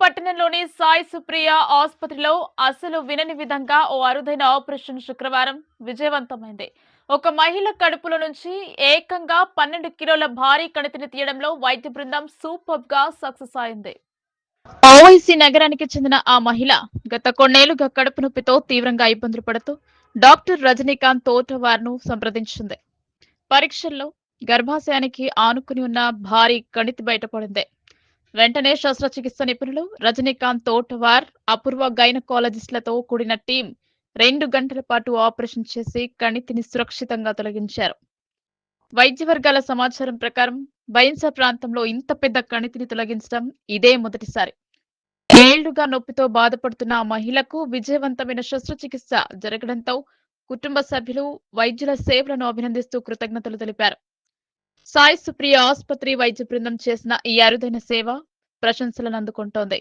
పట్టణంలోని సాయి సుప్రియ ఆసుపత్రిలో అసలు వినని విధంగా ఓ అరుదైన ఆపరేషన్ శుక్రవారం విజయవంతమైంది. ఒక మహిళ కడుపులో నుంచి ఏకంగా పన్నెండు కిలోల భారీ కణితిని తీయడంలో వైద్య బృందం సూపర్గా సక్సెస్ అయింది. ఓవైసీ నగరానికి చెందిన ఆ మహిళ గత కొన్నేళ్ళుగా కడుపు నొప్పితో తీవ్రంగా ఇబ్బందులు పడుతూ డాక్టర్ రజనీకాంత్ తోటవార్ను సంప్రదించింది. పరీక్షల్లో గర్భాశయానికి ఆనుకుని ఉన్న భారీ కణితి బయటపడింది. వెంటనే శస్త్రచికిత్స నిపుణులు రజనీకాంత్ తోటవార్ అపూర్వ గైనకాలజిస్టులతో కూడిన టీం రెండు గంటల పాటు ఆపరేషన్ చేసి కణితిని సురక్షితంగా తొలగించారు. వైద్య వర్గాల సమాచారం ప్రకారం బైన్సా ప్రాంతంలో ఇంత పెద్ద కణితిని తొలగించడం ఇదే మొదటిసారి. ఏళ్ళుగా నొప్పితో బాధపడుతున్న ఆ మహిళకు విజయవంతమైన శస్త్రచికిత్స జరగడంతో కుటుంబ సభ్యులు వైద్యుల సేవలను అభినందిస్తూ కృతజ్ఞతలు తెలిపారు. సాయి సుప్రియ ఆసుపత్రి వైద్య బృందం చేసిన ఈ అరుదైన సేవ ప్రశంసలను అందుకుంటోంది.